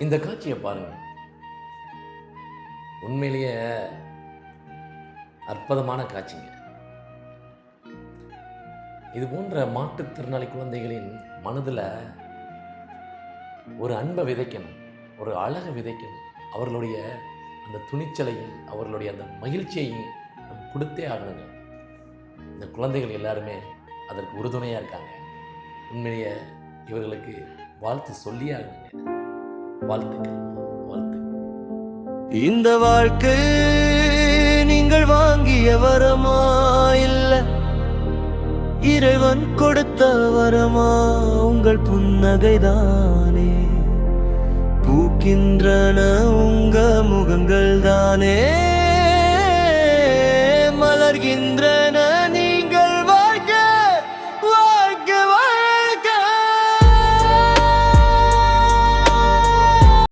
இந்த காட்சியை பாருங்க. உண்மையிலேயே அற்புதமான காட்சிங்க. இது போன்ற மாற்றுத்திறனாளி குழந்தைகளின் மனதில் ஒரு அன்பை விதைக்கணும் ஒரு அழகை விதைக்கணும். அவர்களுடைய அந்த துணிச்சலையும் அவர்களுடைய அந்த மகிழ்ச்சியையும் நம்ம கொடுத்தே ஆகணுங்க. இந்த குழந்தைகள் எல்லாருமே அதற்கு உறுதுணையாக இருக்காங்க. உண்மையிலேயே இவர்களுக்கு வாழ்த்து சொல்லியே ஆகணுங்க. வாழ்த்துக்கள். வாழ்த்து இந்த வாழ்க்கை நீங்கள் வாங்கிய வரமா இல்ல? இறைவன் கொடுத்த வரமா உங்கள் புன்னகைதானே? பூக்கின்றன உங்க முகங்கள் தானே மலர்கின்ற